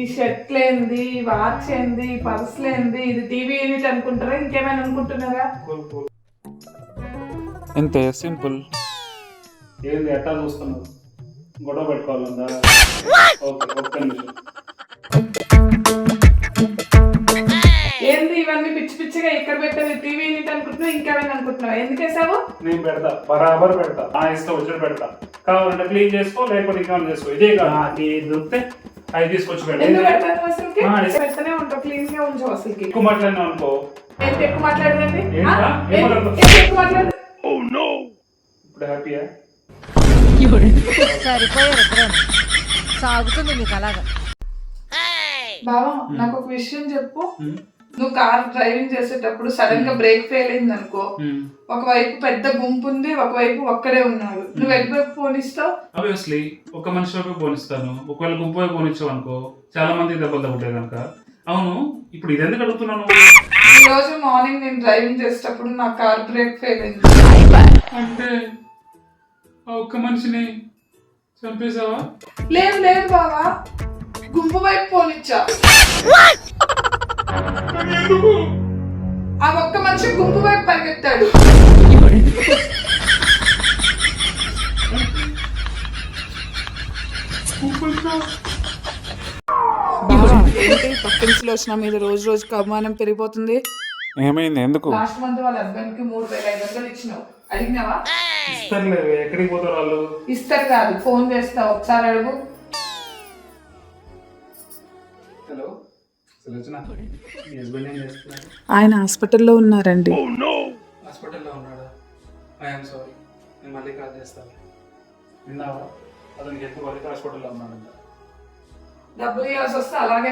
ఈ షర్ట్లు ఏంది వాచ్ ఏంది పర్సులు ఏంది ఇది టీవీ యూనిట్ అనుకుంటారా? ఇంకేమైనా అనుకుంటున్నారా? అంతే సింపుల్. ఏంది ఎట్టా చూస్తున్నావు? గొడవ పెట్టుకోవాలందా? ఓకే ఒక్క నిమిషం. ఏంది ఇవన్నీ పిచ్చి పిచ్చిగా ఇక్కడ పెట్టేది టీవీ యూనిట్ అనుకుంటున్నావు ఇంకేమైనా అనుకుంటున్నావు? ఎందుకు వేసావు? నేను పెడతా బరాబర్ పెడతా. ఆ ఇష్టం వచ్చినట్టు పెడతా. కావాలంటే క్లీన్ చేసుకో లేకపోతే ఇంకా చేసుకో. ఇదే కాదు. నాకు ఏది దొరికితే అవి తీసుకొచ్చి పెడతాను ఉంటావు క్లీన్గా ఉంచు అసలుకి. ఎక్కువ మాట్లాడినా అనుకో. ఏంటి ఎక్కువ మాట్లాడదండి? ఎక్కువ మాట్లాడదు ఇప్పుడు హ్యాపీయా సరిపోయారు ఇద్దరు సాగుతుంది మీకు అలాగా. బావా నాకు ఒక విషయం చెప్పు. నువ్వు కార్ డ్రైవింగ్ చేసేటప్పుడు సడన్గా బ్రేక్ ఫెయిల్ అయింది అనుకో ఒకవైపు పెద్ద గుంపు ఉంది ఒకవైపు ఒక్కడే ఉన్నాడు. నువ్వు ఎటువైపు పోనిస్తావు? ఆబ్వియస్లీ ఒక మనిషి వైపు పోనిస్తాను. ఒకవేళ గుంపు వైపు పోనిచ్చావు అనుకో చాలా మంది దెబ్బలు తగ్గుతాయి కనుక. అవును ఇప్పుడు ఇది ఎందుకు అడుగుతున్నాను ఈ రోజు మార్నింగ్ నేను డ్రైవింగ్ చేసేటప్పుడు నా కార్ బ్రేక్ ఫెయిల్ అయింది. అంటే ఆ ఒక్క మనిషిని చంపేశావా? లేదు లేదు బావా. గుంపు వైపు ఆ ఒక్క మనిషి గుంపు వైపు పరిగెత్తాడు. వచ్చిన మీద రోజు రోజుకి అవమానం పెరిగిపోతుంది ఏమైంది? ఎందుకు? లాస్ట్ మంత్ వాళ్ళ హస్బెండ్కి మూడు వేల ఐదు వందలు ఇచ్చినావు. అడిగినావా? ఇస్తారులేదు ఎక్కడికి పోతారు వాళ్ళు? ఇస్తారు కాదు ఫోన్ చేస్తావు ఒకసారి అడుగు. ఆయన హాస్పిటల్లో ఉన్నారండి. హాస్పిటల్లో ఉన్నాడా? ఐఎమ్ సారీ నేను మళ్ళీ కాల్ చేస్తాను. విన్నావా? అతనికి ఎక్కువ వరకు హాస్పిటల్లో ఉన్నాడంట. డబ్బులు ఇవ్వాల్సి వస్తే అలాగే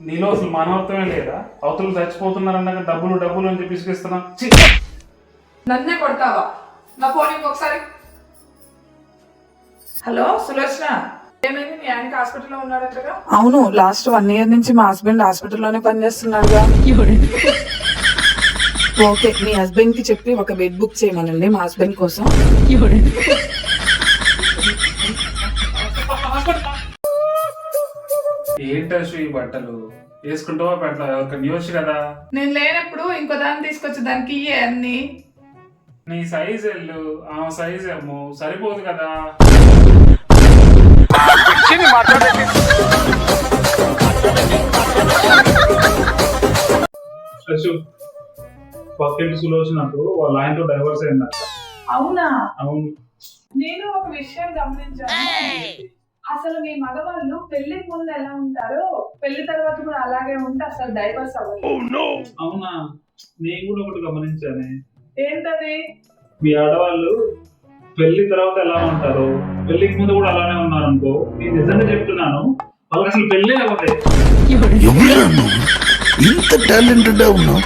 నీలో అసలు మానవత్వమే లేదా? అవతలు చచ్చిపోతున్నారన్నాక డబ్బులు డబ్బులు అని చెప్పి ఇసుకిస్తున్నా. ఛీ! నన్నే కొడతావా? నా ఫోన్ ఇంకొకసారి. హలో సులోచన అవును లాస్ట్ వన్ ఇయర్ నుంచి మా హస్బెండ్ హాస్పిటల్లోనే పనిచేస్తున్నాడుగా. ఓకే మీ హస్బెండ్కి చెప్పి ఒక బెడ్ బుక్ చేయమనండి మా హస్బెండ్ కోసం. ఏంటో ఈ బట్టలు? వేసుకుంటావా పెడతావా ఎవరికి న్యూస్ కదా. నేను లేనప్పుడు ఇంకో దాన్ని తీసుకొచ్చి దానికి ఇయ్యే అన్ని. నీ సైజ్ ఎల్లు ఆమె సైజ్ ఏమో సరిపోదు కదా. శశు పక్కింటి సులోచనకు వాళ్ళ ఆయనతో డైవర్స్ అయిందట. అవునా? అవును. నేను ఒక విషయం గమనించాను. అసలు మీ మగవాళ్ళు పెళ్ళి ముందు ఎలా ఉంటారో పెళ్ళి తర్వాత కూడా అలాగే ఉంటే అసలు డైవర్స్ అవ్వదు. అవునా? నేను కూడా ఒకటి గమనించానే. ఏంటది? మీ ఆడవాళ్ళు పెళ్ళి తర్వాత ఎలా ఉంటారు పెళ్ళికి ముందు కూడా అలానే ఉన్నారు అనుకో నేను నిజంగా చెప్తున్నాను వాళ్ళకి అసలు పెళ్ళే అవ్వలేదు ఇంత టాలెంటెడ్ ఉన్నావు?